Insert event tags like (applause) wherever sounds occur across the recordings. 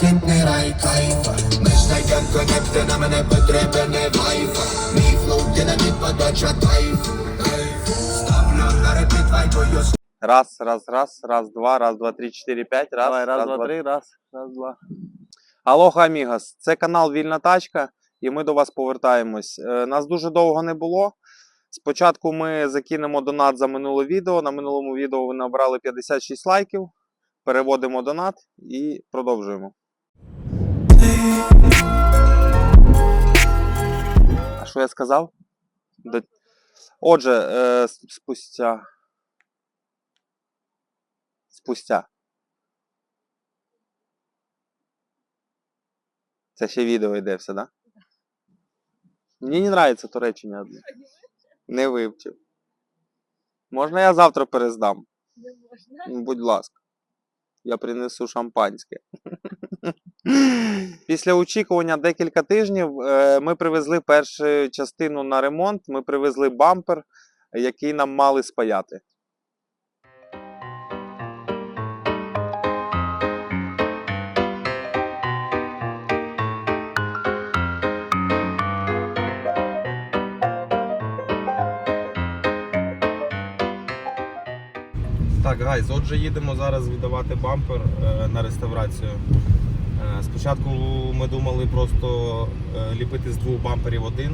Кентний рай кайфа Ми знайдем конекти, на мене потрібен не вайфа Мій флоу, динаміт, подача Кайф. Ставлю на репіт вайбою Раз, раз, раз, раз, два, раз, два, три, чотири, п'ять. Раз, Давай, раз, два, три, раз, раз, два. Алло, амігос, це канал Вільна Тачка, і ми до вас повертаємось. Е, Нас дуже довго не було. Спочатку ми закинемо донат за минуле відео. На минулому відео ви набрали 56 лайків. Переводимо донат і продовжуємо. А що я сказав? Отже, е, спустя. Спустя. Це ще відео йде все, да? Мені не нравиться то речення одне. Не вивчив. Можна я завтра перездам? Не можна. Ну, Будь ласка. Я принесу шампанське. (laughs) Після очікування декілька тижнів е, ми привезли першу частину на ремонт. Ми привезли бампер, який нам мали спаяти. Так, гайз, отже, їдемо зараз віддавати бампер е, на реставрацію. Е, спочатку ми думали просто е, ліпити з двох бамперів один,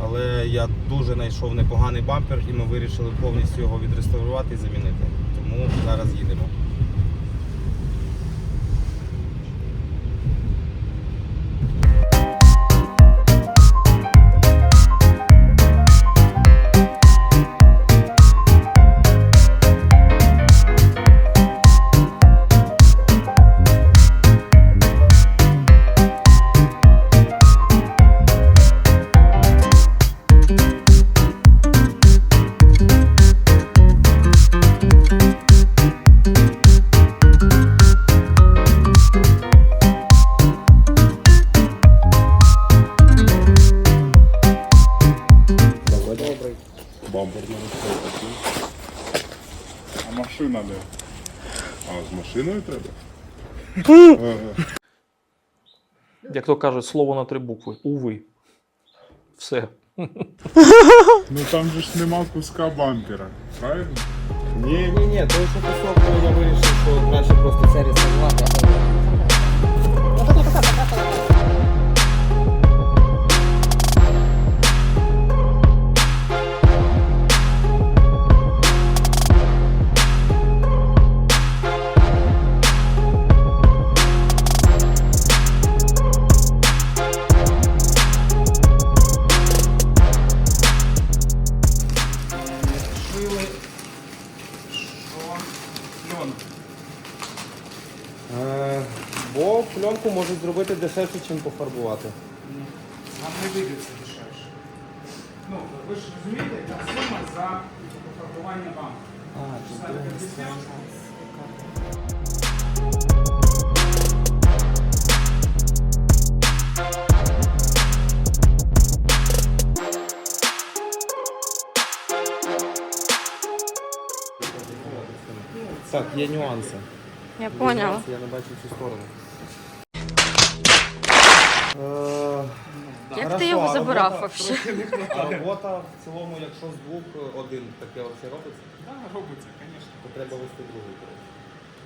але я дуже знайшов непоганий бампер і ми вирішили повністю його відреставрувати і замінити. Тому зараз їдемо. Як то кажуть, слово на три букви. Уви. Все. Ну там же ж нема куска бампера, правильно? Ні, ні, ні, то що кусок, я вирішив, що краще просто це реставрувати. Шили, пленку. Е, Бо пленку можуть зробити дешевше, ніж пофарбувати. Нам не вийде це дешевше. Ну, ви ж розумієте, яка сума за пофарбування об'ясняв? Так, є нюанси. Я поняла. Я не бачу цю сторону. Як ти його забирав вообще? (laughs) А робота в цілому, якщо з двох е, один таке оце робиться, Так, робиться, звісно. то треба вести другий.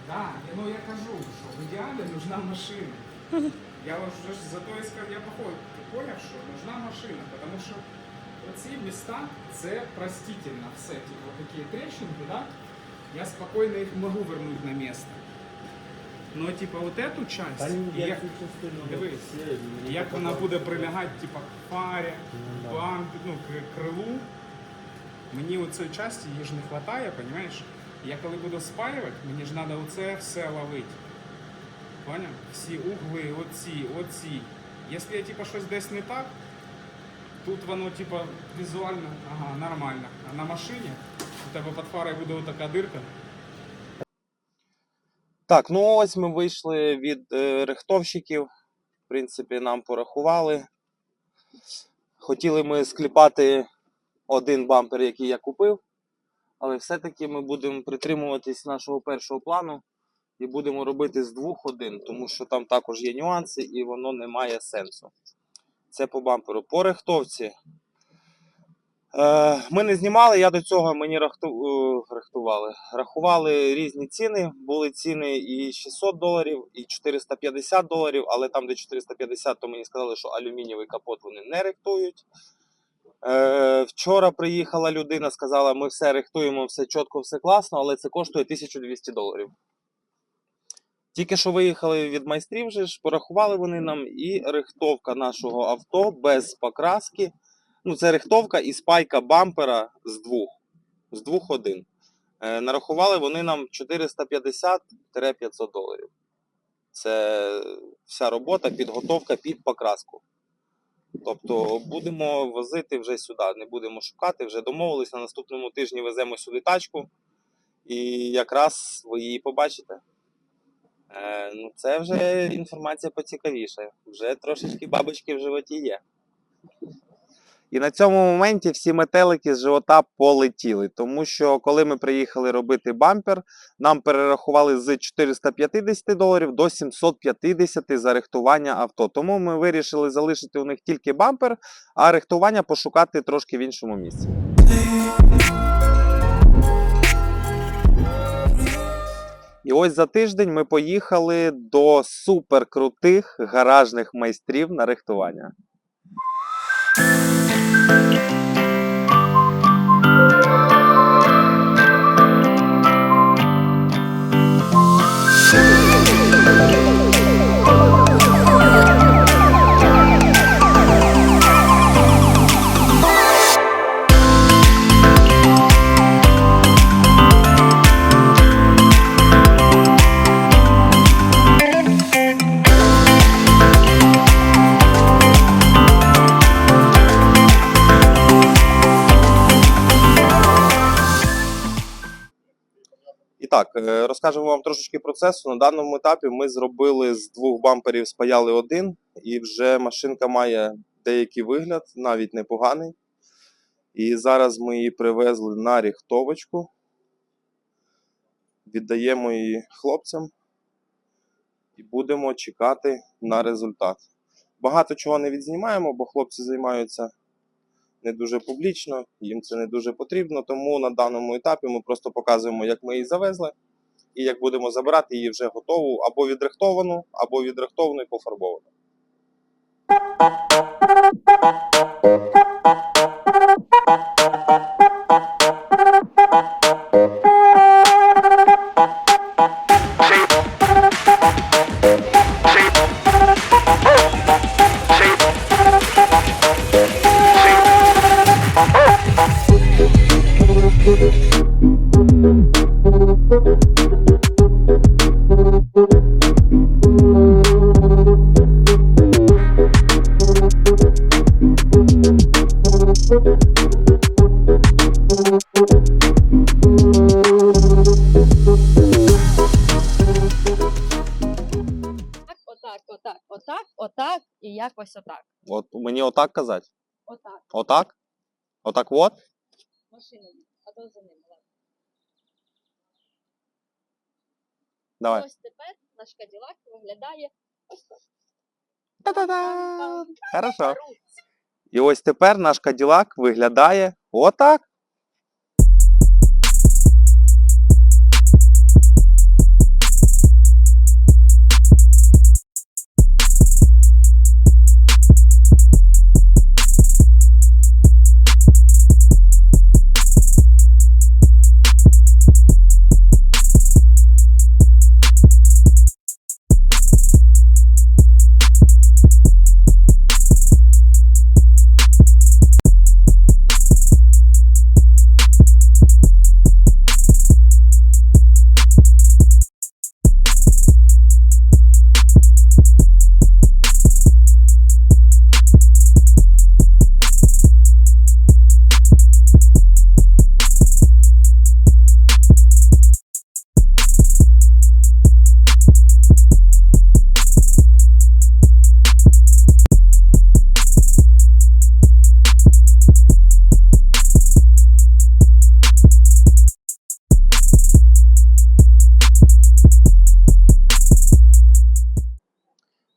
Да, ну я кажу, що в ідеалі нужна машина. (laughs) Я вже ж за то і сказав, я поняв, що нужна машина, тому що оці міста це простительно все. Типу, такі трещинки, да? Я спокійно їх можу вернути на місце. Ну, типа, от эту часть, як, дивись, як вона буде прилягати, типа, к парі, бампі, ну, к крилу, мені цієї часті її ж не вистачає, розумієш? Я коли буду спаювати, мені ж треба оце все ловити. Поняв? Всі угли, оці, оці. Якщо я типа щось десь не так, тут воно типа візуально ага, нормально. А на машині у тебе під фарою буде отака дирка. Так, ну ось ми вийшли від е, рихтовщиків. В принципі, нам порахували. Хотіли ми скліпати один бампер, який я купив, але все-таки ми будемо притримуватись нашого першого плану. і будемо робити з двох один, тому що там також є нюанси і воно не має сенсу. Це по бамперу. По рихтовці. Е, ми не знімали, я до цього мені е, рахтували. Рахували різні ціни. Були ціни і 600 доларів, і 450 доларів, але там, де 450, то мені сказали, що алюмінієвий капот вони не рихтують. Е, вчора приїхала людина, сказала, ми все рихтуємо, все чітко, все класно, але це коштує 1200 доларів. Тільки що виїхали від майстрів, же ж, порахували вони нам і рихтовка нашого авто без покраски. Ну, це рихтовка і спайка бампера з двох. З двох один. Е, нарахували вони нам 450-500 доларів. Це вся робота, підготовка під покраску. Тобто будемо возити вже сюди, не будемо шукати, вже домовились. На наступному тижні веземо сюди тачку. І якраз ви її побачите. Е, ну, це вже інформація поцікавіша. Вже трошечки бабочки в животі є. І на цьому моменті всі метелики з живота полетіли, тому що коли ми приїхали робити бампер, нам перерахували з 450 доларів до 750 за рихтування авто. Тому ми вирішили залишити у них тільки бампер, а рихтування пошукати трошки в іншому місці. І ось за тиждень ми поїхали до суперкрутих гаражних майстрів на рихтування. Так, е, розкажемо вам трошечки процесу. На даному етапі ми зробили з двох бамперів, спаяли один, і вже машинка має деякий вигляд, навіть непоганий. І зараз ми її привезли на рихтовочку. Віддаємо її хлопцям і будемо чекати на результат. Багато чого не відзнімаємо, бо хлопці займаються не дуже публічно, їм це не дуже потрібно. Тому на даному етапі ми просто показуємо, як ми її завезли, і як будемо забирати її вже готову або відрихтовану, або відрихтовану і пофарбовану. Отак, отак, отак, отак і якось отак. От мені отак казати. Отак. Отак? Отак от? Машина їде, а то за ним. ладно. Давай. Ось тепер наш каділак виглядає ось так. Та-та-да! Хорошо. І ось тепер наш каділак виглядає отак.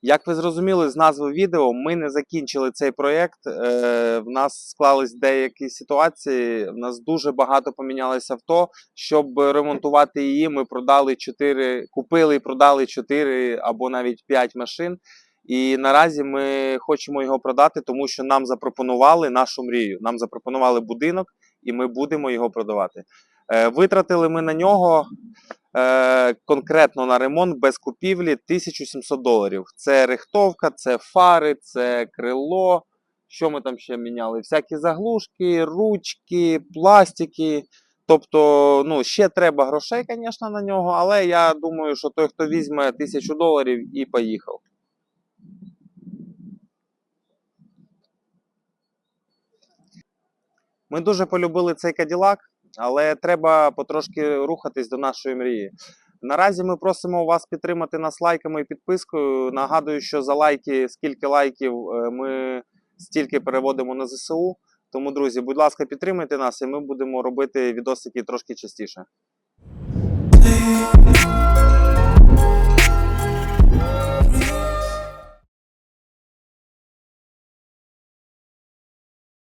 Як ви зрозуміли з назви відео, ми не закінчили цей проєкт. Е, в нас склались деякі ситуації. В нас дуже багато помінялося авто. Щоб ремонтувати її, ми продали 4, купили і продали 4 або навіть 5 машин. І наразі ми хочемо його продати, тому що нам запропонували нашу мрію. Нам запропонували будинок, і ми будемо його продавати. Е, витратили ми на нього е, конкретно на ремонт без купівлі 1700 доларів. Це рихтовка, це фари, це крило. Що ми там ще міняли? Всякі заглушки, ручки, пластики. Тобто, ну, ще треба грошей, звісно, на нього, але я думаю, що той, хто візьме 1000 доларів і поїхав. Ми дуже полюбили цей Каділак, але треба потрошки рухатись до нашої мрії. Наразі ми просимо вас підтримати нас лайками і підпискою. Нагадую, що за лайки, скільки лайків е, ми стільки переводимо на ЗСУ. Тому, друзі, будь ласка, підтримайте нас, і ми будемо робити відосики трошки частіше.